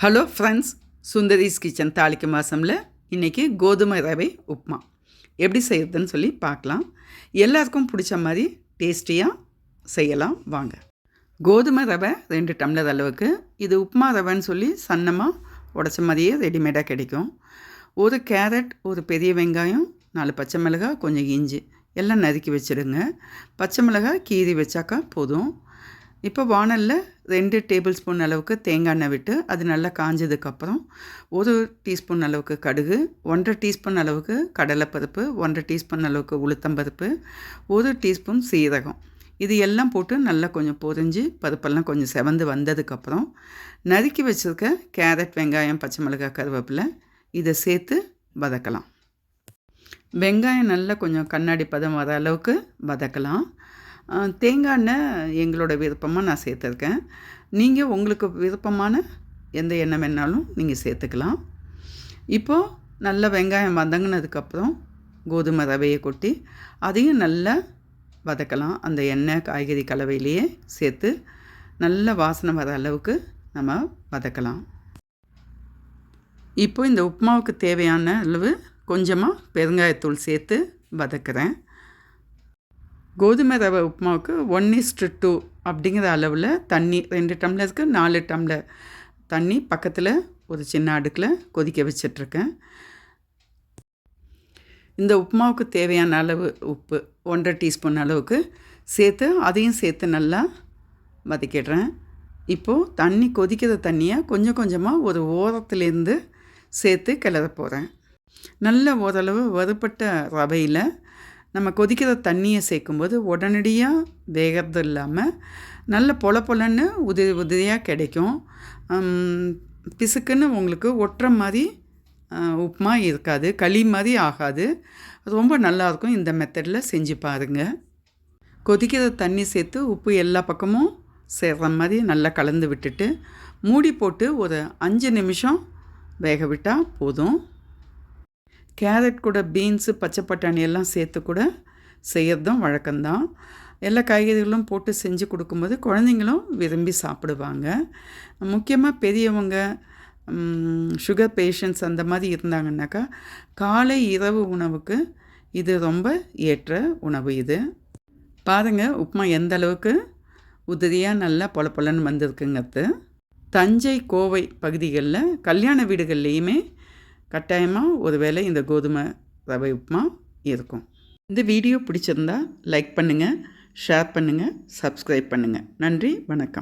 Hello friends Sundari's kitchen தாளிக்கு மாதமில் இன்றைக்கி கோதுமை ரவை உப்புமா எப்படி செய்யறதுன்னு சொல்லி பார்க்கலாம். எல்லாருக்கும் பிடிச்ச மாதிரி டேஸ்டியாக செய்யலாம். வாங்க. கோதுமை ரவை ரெண்டு டம்ளர் அளவுக்கு. இது உப்புமா ரவைன்னு சொல்லி சன்னமாக உடச்ச மாதிரியே ரெடிமேடாக கிடைக்கும். ஒரு கேரட் ஒரு பெரிய வெங்காயம் நாலு பச்சை மிளகாய் கொஞ்சம் இஞ்சி. எல்லாம் நறுக்கி வச்சுடுங்க. பச்சை மிளகாய் கீறி வச்சாக்கா போதும். இப்போ வானலில் ரெண்டு டேபிள் ஸ்பூன் அளவுக்கு தேங்காய் எண்ணெய் விட்டு அது நல்லா காஞ்சதுக்கப்புறம் ஒரு டீஸ்பூன் அளவுக்கு கடுகு ஒன்றரை டீஸ்பூன் அளவுக்கு கடலைப்பருப்பு ஒன்றரை டீஸ்பூன் அளவுக்கு உளுத்தம்பருப்பு ஒரு டீஸ்பூன் சீரகம். இது எல்லாம் போட்டு நல்லா கொஞ்சம் பொரிஞ்சு பருப்பெல்லாம் கொஞ்சம் செவந்து வந்ததுக்கப்புறம் நறுக்கி வச்சுருக்க கேரட் வெங்காயம் பச்சை மிளகாய் கருவேப்பிலை இதை சேர்த்து வதக்கலாம். வெங்காயம் நல்லா கொஞ்சம் கண்ணாடி பதம் வர அளவுக்கு வதக்கலாம். தேங்காய் எண்ணெய் எங்களோட விருப்பமாக நான் சேர்த்துருக்கேன். நீங்கள் உங்களுக்கு விருப்பமான எந்த எண்ணெய் வேணாலும் நீங்கள் சேர்த்துக்கலாம். இப்போது நல்ல வெங்காயம் வதங்கினதுக்கப்புறம் கோதுமை ரவையை கொட்டி அதையும் நல்லா வதக்கலாம். அந்த எண்ணெய் காய்கறி கலவையிலேயே சேர்த்து நல்ல வாசனை வர அளவுக்கு நம்ம வதக்கலாம். இப்போ இந்த உப்புமாவுக்கு தேவையான அளவு கொஞ்சமாக பெருங்காயத்தூள் சேர்த்து வதக்கிறேன். கோதுமை ரவை உப்புமாவுக்கு ஒன் இஸ்டு டூ அப்படிங்கிற அளவில் தண்ணி ரெண்டு டம்ளருக்கு நாலு டம்ளர் தண்ணி பக்கத்தில் ஒரு சின்ன அடுக்கில் கொதிக்க வச்சிட்ருக்கேன். இந்த உப்புமாவுக்கு தேவையான அளவு உப்பு ஒன்றரை டீஸ்பூன் அளவுக்கு சேர்த்து அதையும் சேர்த்து நல்லா வதக்கிடுறேன். இப்போது தண்ணி கொதிக்கிற தண்ணியை கொஞ்சம் கொஞ்சமாக ஒரு ஓரத்துலேருந்து சேர்த்து கிளற போகிறேன் நல்ல ஓரளவு வறுப்பட்ட ரவையில் நம்ம கொதிக்கிற தண்ணியை சேர்க்கும்போது உடனடியாக வேகிறது இல்லாமல் நல்ல பொல பொலன்னு உதவி உதவியாக கிடைக்கும். பிசுக்குன்னு உங்களுக்கு ஒட்டுற மாதிரி உப்புமா இருக்காது களி மாதிரி ஆகாது. ரொம்ப நல்லாயிருக்கும் இந்த மெத்தடில் செஞ்சு பாருங்கள் கொதிக்கிற தண்ணி சேர்த்து உப்பு எல்லா பக்கமும் சேர்ற மாதிரி நல்லா கலந்து விட்டுட்டு மூடி போட்டு ஒரு அஞ்சு நிமிஷம் வேக விட்டால் போதும். கேரட் கூட பீன்ஸு பச்சை பட்டாணி எல்லாம் சேர்த்து கூட செய்கிறதும் வழக்கம்தான். எல்லா காய்கறிகளும் போட்டு செஞ்சு கொடுக்கும்போது குழந்தைங்களும் விரும்பி சாப்பிடுவாங்க. முக்கியமாக பெரியவங்க சுகர் பேஷண்ட்ஸ் அந்த மாதிரி இருந்தாங்கன்னாக்கா காலை இரவு உணவுக்கு இது ரொம்ப ஏற்ற உணவு இது. பாருங்கள் உப்புமா எந்த அளவுக்கு உதிரியாக நல்லா பொல பொலன்னு வந்திருக்குங்கிறது. தஞ்சை கோவை பகுதிகளில் கல்யாண வீடுகள்லேயுமே கட்டாயமாக ஒரு வேளை இந்த கோதுமை ரவை உப்புமா இருக்கும். இந்த வீடியோ பிடிச்சிருந்தா லைக் பண்ணுங்கள் ஷேர் பண்ணுங்கள் சப்ஸ்கிரைப் பண்ணுங்கள் நன்றி வணக்கம்.